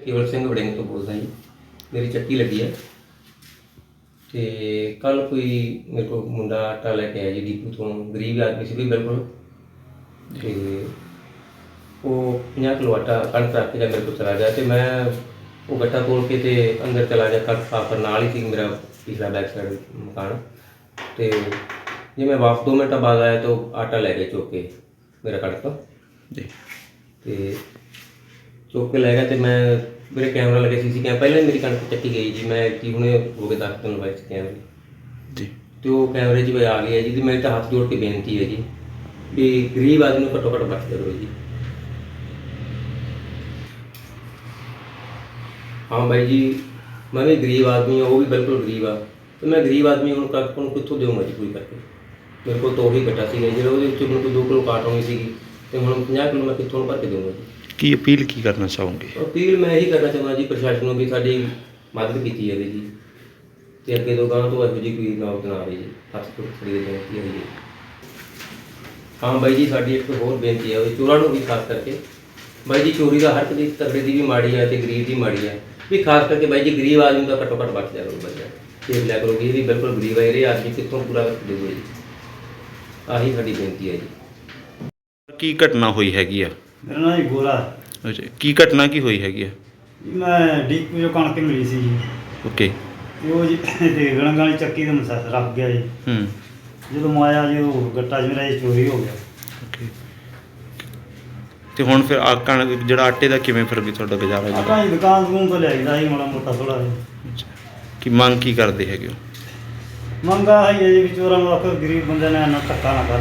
ਕੇਵਲ ਸਿੰਘ ਵੜਿੰਗ ਤੋਂ ਬੋਲਦਾ ਜੀ। ਮੇਰੀ ਚੱਕੀ ਲੱਗੀ ਹੈ। ਤੇ ਕੱਲ ਕੋਈ ਮੇਰੇ ਕੋਲ ਮੁੰਡਾ ਆਟਾ ਲੈ ਕੇ ਆਇਆ ਜੀ ਡੀਪੂ ਤੋਂ। ਗਰੀਬ ਆਦਮੀ ਸੀ ਵੀ ਬਿਲਕੁਲ। ਤੇ ਉਹ 50 ਕਿਲੋ ਆਟਾ ਕਣਕ ਰੱਖ ਕੇ ਜਾਂ ਮੇਰੇ ਕੋਲ ਚਲਾ ਗਿਆ ਤੇ ਮੈਂ ਉਹ ਗੱਟਾ ਤੋੜ ਕੇ ਤੇ ਅੰਦਰ ਚਲਾ ਗਿਆ। ਕਣਕ ਸਾਫ਼ ਕਰਨ ਨਾਲ ਹੀ ਸੀ ਮੇਰਾ ਪਿਛਲਾ ਬੈਕ ਸਾਈਡ ਮਕਾਨ। ਤੇ ਜੇ ਮੈਂ ਵਾਪਸ 2 ਮਿੰਟਾਂ ਬਾਅਦ ਆਇਆ ਤਾਂ ਉਹ ਆਟਾ ਲੈ ਕੇ ਚੁੱਕ ਕੇ ਮੇਰਾ ਕਣਕ। ਤੋਂ ਜੀ। ਤੇ ਚੁੱਕ ਕੇ ਲੈ ਗਿਆ ਤੇ ਮੈਂ ਮੇਰੇ ਕੈਮਰਾ ਲੱਗੇ ਸੀ ਸੀ ਕੈਮ ਪਹਿਲਾਂ ਹੀ ਮੇਰੀ ਕਣਕ ਚੱਕੀ ਗਈ ਜੀ ਮੈਂ ਕੀ ਹੁਣੇ ਹੋ ਗਏ 10 ਦਿਨ ਬਾਅਦ ਕੈਮਰੇ ਜੀ। ਤੇ ਉਹ ਕੈਮਰੇ 'ਚ ਵੀ ਆ ਗਿਆ ਜੀ ਤੇ ਮੇਰੇ ਤਾਂ ਹੱਥ ਜੋੜ ਕੇ ਬੇਨਤੀ ਹੈ ਜੀ ਵੀ ਗਰੀਬ ਆਦਮੀ ਨੂੰ ਘੱਟੋ ਘੱਟ ਬਚ ਕਰੋ ਜੀ। ਹਾਂ ਬਾਈ ਜੀ ਮੈਂ ਵੀ ਗਰੀਬ ਆਦਮੀ ਹਾਂ ਉਹ ਵੀ ਬਿਲਕੁਲ ਗਰੀਬ ਆ। ਤੇ ਮੈਂ ਗਰੀਬ ਆਦਮੀ ਹੁਣ ਕੱਟ ਨੂੰ ਕਿੱਥੋਂ ਦੇਵਾਂ ਜੀ ਕੋਈ ਕਰਕੇ? ਮੇਰੇ ਕੋਲ ਤਾਂ ਉਹੀ ਘਟਾ ਸੀਗਾ ਜਿਹੜਾ ਉਹਦੇ ਉੱਤੇ ਮੈਨੂੰ ਕੋਈ 2 ਕਿਲੋ ਕਾਟ ਹੋਣੀ ਸੀਗੀ ਤੇ ਹੁਣ 50 ਕਿਲੋ ਮੈਂ ਕਿੱਥੋਂ ਭਰ ਕੇ ਦੇਵਾਂਗਾ ਜੀ? ਕੀ ਅਪੀਲ ਕੀ ਕਰਨਾ ਚਾਹੋਗੇ? ਅਪੀਲ ਮੈਂ ਇਹੀ ਕਰਨਾ ਚਾਹੁੰਦਾ ਜੀ ਪ੍ਰਸ਼ਾਸਨ ਨੂੰ ਵੀ ਸਾਡੀ ਮਦਦ ਕੀਤੀ ਜਾਵੇ ਜੀ। ਤੇ ਅੱਗੇ ਤੋਂ ਗਾਂ ਤੋਂ ਇਹੋ ਜਿਹੀ ਕੋਈ ਨੌਬਤ ਨਾ ਆਵੇ ਜੀ। ਹੱਥ ਤੋਂ ਖੜੀ ਦੇ ਬੇਨਤੀ ਹੈ ਜੀ। ਹਾਂ ਬਾਈ ਜੀ ਸਾਡੀ ਇੱਕ ਹੋਰ ਬੇਨਤੀ ਹੈ ਉਹ ਚੋਰਾਂ ਨੂੰ ਵੀ ਖਾਸ ਕਰਕੇ ਬਾਈ ਜੀ ਚੋਰੀ ਦਾ ਹਰ ਇੱਕ ਦੀ ਤਗੜੇ ਦੀ ਵੀ ਮਾੜੀ ਹੈ ਤੇ ਗਰੀਬ ਦੀ ਮਾੜੀ ਹੈ ਵੀ ਖਾਸ ਕਰਕੇ ਬਾਈ ਜੀ ਗਰੀਬ ਆਦਮੀ ਦਾ ਘੱਟੋ ਘੱਟ ਬਚ ਜਾ ਕਰੋ ਬਾਈ ਜੀ ਤੇ ਲਿਆ ਕਰੋ ਇਹ ਵੀ ਬਿਲਕੁਲ ਗਰੀਬ ਹੈ ਇਹ ਆਦਮੀ ਕਿੱਥੋਂ ਪੂਰਾ ਦੇਊਗਾ ਜੀ। ਆਹੀ ਸਾਡੀ ਬੇਨਤੀ ਹੈ ਜੀ। ਕੀ ਘਟਨਾ ਹੋਈ ਹੈਗੀ ਆ? ਮੇਰਾ ਨਾਮ ਜੀ ਗੋਰਾ। ਅੱਛਾ ਕੀ ਘਟਨਾ ਕੀ ਹੋਈ ਹੈਗੀ ਆ? ਜੀ ਮੈਂ ਡੀਪੂ ਜੋ ਕਣਕ ਮਿਲੀ ਸੀ ਜੀ। ਓਕੇ। ਤੇ ਉਹ ਜੀ ਤੇ ਗਣਗਾਂ ਵਾਲੀ ਚੱਕੀ ਦੇ ਮਸਾ ਰੱਖ ਗਿਆ ਜੀ। ਹੂੰ। ਜਦੋਂ ਮੈਂ ਆਇਆ ਜੀ ਉਹ ਗੱਟਾ ਚ ਮੇਰਾ ਜੀ ਚੋਰੀ ਹੋ ਗਿਆ। ਓਕੇ। ਤੇ ਹੁਣ ਫਿਰ ਆ ਕਣ ਜਿਹੜਾ ਆਟੇ ਦਾ ਕਿਵੇਂ ਫਿਰ ਵੀ ਤੁਹਾਡਾ ਗੁਜ਼ਾਰਾ ਜੀ? ਆਪਾਂ ਜੀ ਦੁਕਾਨ ਤੋਂ ਲਿਆਈ ਦਾ ਜੀ ਮਾੜਾ ਮੋਟਾ ਥੋੜਾ ਅੱਛਾ। ਕੀ ਮੰਗ ਕੀ ਕਰਦੇ ਹੈਗੇ ਹੋ? ਮੰਗਾ ਹੈ ਜੀ ਵੀ ਚੋਰਾਂ ਨੂੰ ਆਖੋ ਗਰੀਬ ਬੰਦੇ ਨੇ ਨਾ ਧੱਕਾ ਨਾ ਕਰ।